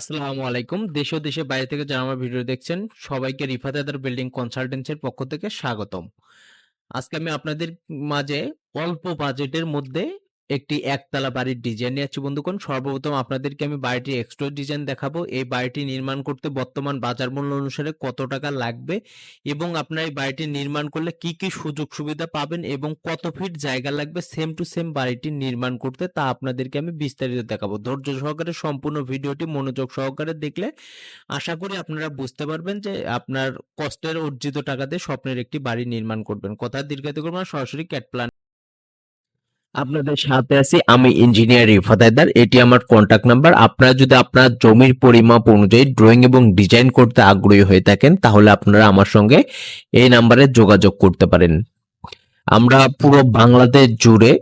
আসসালামু আলাইকুম। দেশ ও দেশের বাইরে থেকে যারা আমার ভিডিও দেখছেন, সবাইকে রিফাত হায়দার বিল্ডিং কনসালটেন্সির পক্ষ থেকে স্বাগতম। আজকে আমি আপনাদের মাঝে অল্প বাজেটের মধ্যে একটি একতলা বাড়ির ডিজাইন নিয়ে যাচ্ছি বন্ধুগণ। সর্বপ্রথম আপনাদেরকে আমি বাড়িটির এক্সট্রা ডিজাইন দেখাবো। এই বাড়িটি নির্মাণ করতে বর্তমান বাজার মূল্য অনুসারে কত টাকা লাগবে এবং আপনার এই বাড়িটি নির্মাণ করলে কি কি সুযোগ সুবিধা পাবেন এবং কত ফিট জায়গা লাগবে সেম টু সেম বাড়িটি নির্মাণ করতে তা আপনাদেরকে আমি বিস্তারিত দেখাবো। ধৈর্য সহকারে সম্পূর্ণ ভিডিওটি মনোযোগ সহকারে দেখলে আশা করি আপনারা বুঝতে পারবেন যে আপনার কষ্টের অর্জিত টাকা দিয়ে স্বপ্নের একটি বাড়ি নির্মাণ করবেন। কথা দীর্ঘায়িত করবেন সরাসরি ক্যাট প্ল্যান আপনাদের সাথে আছি আমি ইঞ্জিনিয়ার হায়দার এটি আমার কন্ট্যাক্ট নাম্বার আপনারা যদি আপনার জমির পরিমাপ অনুযায়ী ড্রয়িং এবং ডিজাইন করতে আগ্রহী হয়ে থাকেন, তাহলে আপনারা আমার সঙ্গে এই নাম্বারে যোগাযোগ করতে পারেন। আমরা পুরো বাংলাদেশ জুড়ে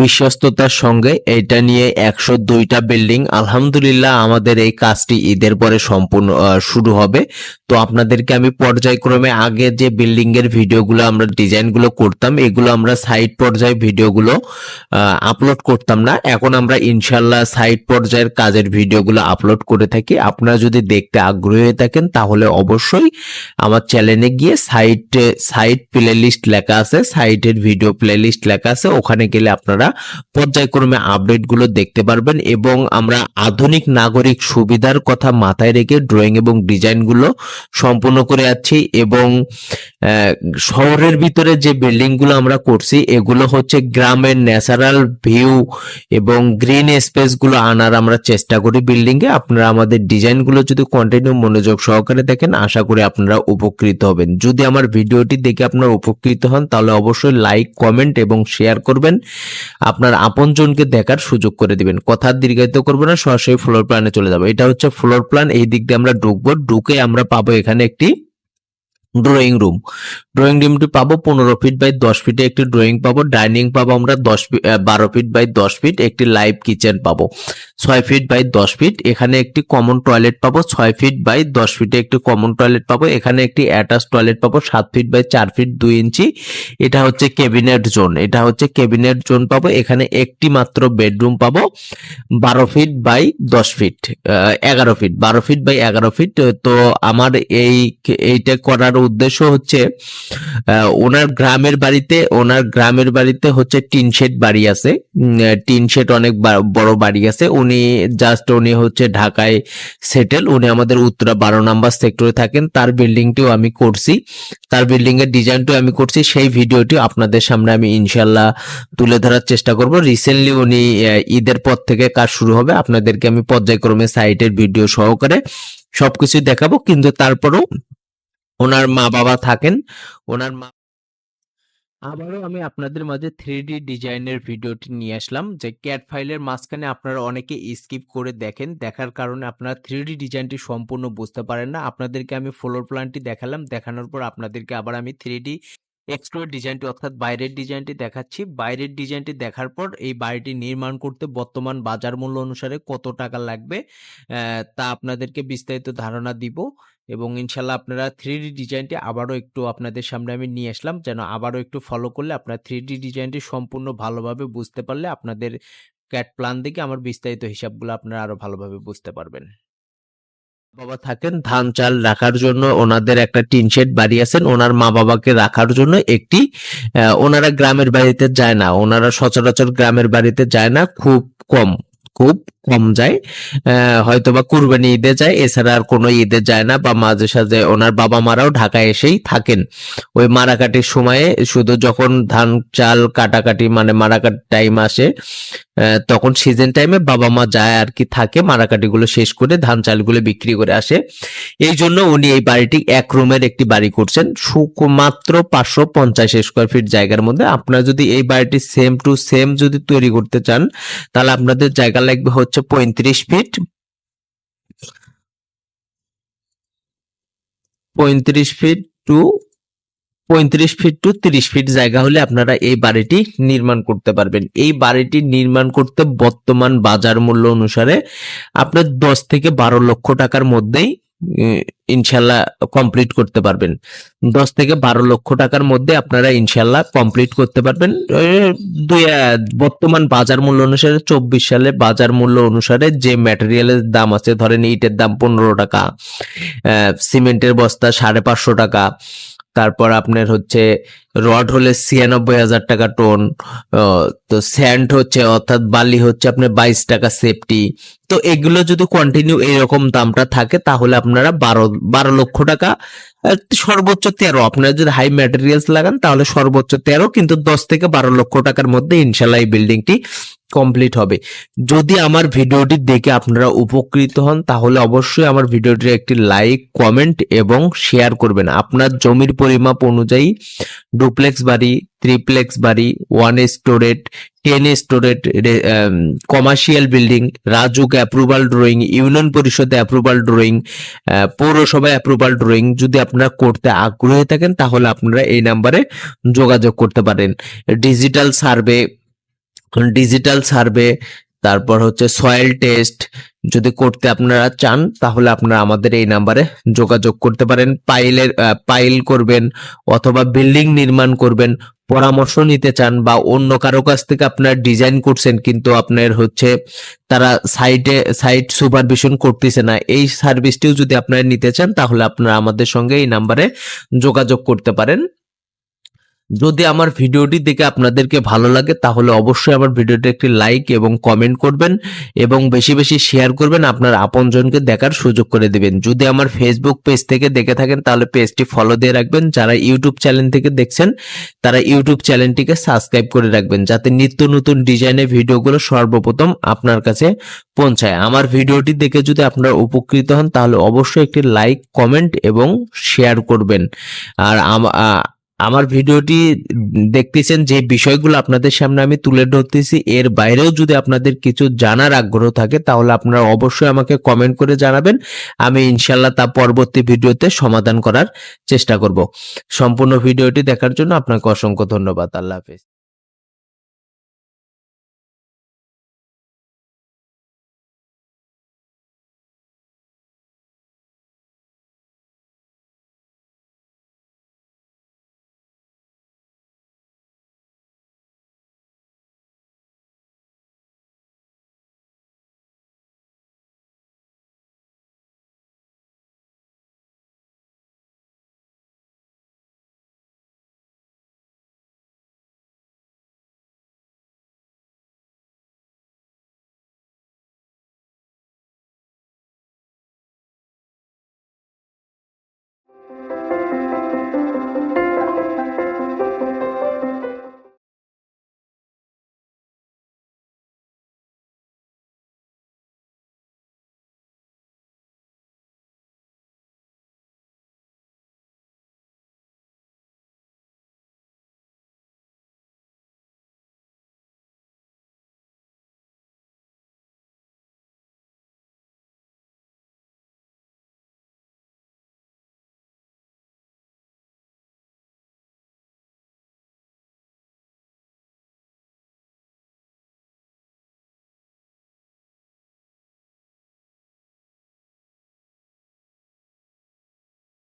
বিশ্বস্ততার সঙ্গে এটা নিয়ে একশো দুইটা বিল্ডিং আলহামদুলিল্লাহ আমাদের এই কাজটি ঈদের পরে সম্পূর্ণ শুরু হবে। তো আপনাদেরকে আমি পর্যায়ক্রমে আগে যে বিল্ডিং এর ভিডিওগুলো আমরা ডিজাইনগুলো করতাম, এগুলো আমরা সাইড পর্যায়ে ভিডিওগুলো আপলোড করতাম না। এখন আমরা ইনশাল্লাহ সাইড পর্যায়ের কাজের ভিডিওগুলো আপলোড করে থাকি। আপনারা যদি দেখতে আগ্রহী হয়ে থাকেন, তাহলে অবশ্যই আমার চ্যানেলে গিয়ে সাইট সাইট প্লে লিস্ট লেখা আছে। সাইটের ভিডিও প্লে লিস্ট লেখা আছে, ওখানে গেলে আপনারা পর্যায়ক্রমে আপডেটগুলো দেখতে পারবেন এবং আমরা আধুনিক নাগরিক সুবিধার কথা মাথায় রেখে ড্রয়িং এবং ডিজাইনগুলো সম্পূর্ণ করে যাচ্ছি এবং শহরের ভিতরে যে বিল্ডিংগুলো আমরা করছি, এগুলো হচ্ছে গ্রামের ন্যাচারাল ভিউ এবং গ্রিন স্পেসগুলো আনার আমরা চেষ্টা করি বিল্ডিং এ আপনারা আমাদের ডিজাইনগুলো যদি কন্টিনিউ মনোযোগ সহকারে দেখেন, আশা করি আপনারা উপকৃত হবেন। যদি আমার ভিডিওটি দেখে আপনারা উপকৃত হন, তাহলে অবশ্যই লাইক কমেন্ট এবং শেয়ার করবেন। আপনার আপনজনকে দেখার সুযোগ করে দিবেন। কথা দীর্ঘায়িত করব না, সরাসরি ফ্লোর প্ল্যানে চলে যাব। এটা হচ্ছে ফ্লোর প্ল্যান এই দিক দিয়ে আমরা ঢুকবো। ঢুকে আমরা পাবো এখানে একটি ড্রয়িং রুম ড্রয়িং রুমটি পাবো পনেরো ফিট বাই দশ ফিটে একটি ড্রয়িং পাবো। ডাইনিং পাবো আমরা দশ বারো ফিট বাই দশ ফিট একটি লাইভ কিচেন পাবো। ছয় ফিট বাই দশ ফিট এখানে একটি কমন টয়লেট পাবো। ছয় ফিট বাই দশ ফিটে একটি কমন টয়লেট পাবো। এখানে একটি অ্যাটাচ টয়লেট পাবো। সাত ফিট বাই চার ফিট দুই ইঞ্চি। এটা হচ্ছে ক্যাবিনেট জোন এটা হচ্ছে ক্যাবিনেট জোন পাবো। এখানে একটি মাত্র বেডরুম পাবো। বারো ফিট বাই দশ ফিট এগারো ফিট বারো ফিট বাই এগারো ফিট তো আমার এই, এইটা করার উদ্দেশ্য হচ্ছে ওনার গ্রামের বাড়িতে, ওনার গ্রামের বাড়িতে হচ্ছে টিন শেড বাড়ি আছে। টিন শেড অনেক বড় বাড়ি আছে। উনি জাস্ট উনি হচ্ছে ঢাকায় সেটেল। উনি আমাদের উত্তরা বারো নাম্বার সেক্টরে থাকেন। তার বিল্ডিংটিও আমি করছি। তার বিল্ডিং এর ডিজাইনটিও আমি করছি। সেই ভিডিওটি আপনাদের সামনে আমি ইনশাল্লাহ তুলে ধরার চেষ্টা করব। রিসেন্টলি উনি ঈদের পর থেকে কাজ শুরু হবে। আপনাদেরকে আমি পর্যায়ক্রমে সাইটের ভিডিও সহকারে সবকিছু দেখাবো। কিন্তু তারপরেও ওনার মা বাবা থাকেন। ওনার মা, আবারও আমি আপনাদের মাঝে থ্রি ডি ডিজাইনের ভিডিওটি নিয়ে আসলাম। যে ক্যাট ফাইলের মাঝখানে আপনারা অনেকে স্কিপ করে দেখেন। দেখার কারণে আপনারা থ্রি ডি ডিজাইনটি সম্পূর্ণ বুঝতে পারেন না। আপনাদেরকে আমি ফ্লোর প্ল্যানটি দেখালাম। দেখানোর পর আপনাদেরকে আবার আমি থ্রি ডি এক্সট্রোর ডিজাইনটি অর্থাৎ বাইরের ডিজাইনটি দেখাচ্ছি। বাইরের ডিজাইনটি দেখার পর এই বাড়িটি নির্মাণ করতে বর্তমান বাজার মূল্য অনুসারে কত টাকা লাগবে তা আপনাদেরকে বিস্তারিত ধারণা দিব এবং ইনশাল্লাহ আপনারা থ্রি ডি ডিজাইনটি আবারও একটু আপনাদের সামনে আমি নিয়ে আসলাম। যেন আবারও একটু ফলো করলে আপনারা থ্রি ডি ডিজাইনটি সম্পূর্ণ ভালোভাবে বুঝতে পারলে আপনাদের ক্যাট প্ল্যান দেখে আমার বিস্তারিত হিসাবগুলো আপনারা আরও ভালোভাবে বুঝতে পারবেন। বাবা থাকেন, ধান চাল রাখার জন্য ওনাদের একটা টিন শেড বাড়ি আছেন ওনার মা বাবাকে রাখার জন্য একটি ওনারা গ্রামের বাড়িতে যায় না, ওনারা সচরাচর গ্রামের বাড়িতে যায় না, খুব কম, খুব কম যায় আহ, হয়তোবা কুরবানি ঈদে যায় এছাড়া আর কোনো ঈদে যায় না বা মাঝে সাঝে ওনার বাবা মারাও ঢাকায় এসেই থাকেন। ওই মারাকাটির সময়ে শুধু যখন ধান চাল কাটাকাটি মানে মারাকাট টাইম আসে তখন সিজন টাইমে বাবা মা যায় আর কি থাকে মারাকাটি গুলো শেষ করে ধান চালগুলো বিক্রি করে আসে। এই জন্য উনি এই বাড়িটি এক রুমের একটি বাড়ি করছেন। মাত্র পাঁচশো পঞ্চাশ স্কোয়ার ফিট জায়গার মধ্যে। আপনারা যদি এই বাড়িটি সেম টু সেম যদি তৈরি করতে চান তাহলে আপনাদের জায়গা লাগবে হচ্ছে পঁয়ত্রিশ ফিট পঁয়ত্রিশ ফিট টু পঁয়ত্রিশ ফিট টু তিরিশ ফিট জায়গা হলে আপনারা এই বাড়িটি নির্মাণ করতে পারবেন। এই বাড়িটি নির্মাণ করতে বর্তমান বাজার মূল্য অনুসারে আপনার দশ থেকে বারো লক্ষ টাকার মধ্যেই ইনশাল্লাহ কমপ্লিট করতে পারবেন। দশ থেকে বারো লক্ষ টাকার মধ্যে আপনারা ইনশাল্লাহ কমপ্লিট করতে পারবেন। দুই বর্তমান বাজার মূল্য অনুসারে চব্বিশ সালে বাজার মূল্য অনুসারে যে ম্যাটেরিয়ালের দাম আছে, ধরেন ইটের দাম পনেরো টাকা সিমেন্টের বস্তা সাড়ে পাঁচশো টাকা তারপর আপনার হচ্ছে রড হলে ছিয়ানব্বই হাজার টাকা টোন তো স্যান্ড হচ্ছে, অর্থাৎ বালি হচ্ছে আপনার বাইশ টাকা সেফটি তো এগুলো যদি কন্টিনিউ এরকম দামটা থাকে, তাহলে আপনারা বারো বারো লক্ষ টাকা সর্বোচ্চ তেরো, আপনারা যদি হাই ম্যাটেরিয়ালস লাগান, তাহলে সর্বোচ্চ তেরো, কিন্তু দশ থেকে বারো লক্ষ টাকার মধ্যে ইনশাল্লাহ এই বিল্ডিংটি কমপ্লিট হবে। যদি আমার ভিডিওটি দেখে আপনারা উপকৃত হন, তাহলে অবশ্যই আমার ভিডিওটির একটি লাইক কমেন্ট এবং শেয়ার করবেন। আপনার জমির পরিমাপ অনুযায়ী ডুপ্লেক্স বাড়ি ত্রিপ্লেক্স বাড়ি one storied ten storied commercial building RAJUK approval drawing union পরিষদে অ্যাপ্রুভাল ড্রয়িং পৌরসভায় অ্যাপ্রুভাল ড্রয়িং যদি আপনারা করতে আগ্রহী থাকেন, তাহলে আপনারা এই নাম্বারে যোগাযোগ করতে পারেন। ডিজিটাল সার্ভে ডিজিটাল সার্ভে তারপর হচ্ছে সয়েল টেস্ট যদি করতে আপনারা চান, তাহলে আপনারা আমাদের এই নাম্বারে যোগাযোগ করতে পারেন। পাইলের পাইল করবেন অথবা বিল্ডিং নির্মাণ করবেন, পরামর্শ নিতে চান বা অন্য কারও কাছ থেকে আপনার ডিজাইন করছেন কিন্তু আপনার হচ্ছে তারা সাইটে সাইট সুপারভিশন করতেছে না, এই সার্ভিসটিও যদি আপনারা নিতে চান, তাহলে আপনারা আমাদের সঙ্গে এই নাম্বারে যোগাযোগ করতে পারেন। যদি আমার ভিডিওটি দেখে আপনাদেরকে ভালো লাগে, তাহলে অবশ্যই আমার ভিডিওটি একটি লাইক এবং কমেন্ট করবেন এবং বেশি বেশি শেয়ার করবেন, আপনার আপনজনকে দেখার সুযোগ করে দিবেন। যদি আমার ফেসবুক পেজ থেকে দেখে থাকেন, তাহলে পেজটি ফলো দিয়ে রাখবেন। যারা ইউটিউব চ্যানেল থেকে দেখছেন, তারা ইউটিউব চ্যানেলটিকে সাবস্ক্রাইব করে রাখবেন, যাতে নিত্য নতুন ডিজাইনের ভিডিওগুলো সর্বপ্রথম আপনার কাছে পৌঁছায়। আমার ভিডিওটি দেখে যদি আপনারা উপকৃত হন, তাহলে অবশ্যই একটি লাইক কমেন্ট এবং শেয়ার করবেন। আর আমার ভিডিওটি দেখতেছেন যে বিষয়গুলো আপনাদের সামনে আমি তুলে ধরতেছি। এর বাইরেও যদি আপনাদের কিছু জানার আগ্রহ থাকে, তাহলে আপনারা অবশ্যই আমাকে কমেন্ট করে জানাবেন। আমি ইনশাল্লাহ তা পরবর্তী ভিডিওতে সমাধান করার চেষ্টা করব। সম্পূর্ণ ভিডিওটি দেখার জন্য আপনাকে অসংখ্য ধন্যবাদ। আল্লাহ হাফেজ।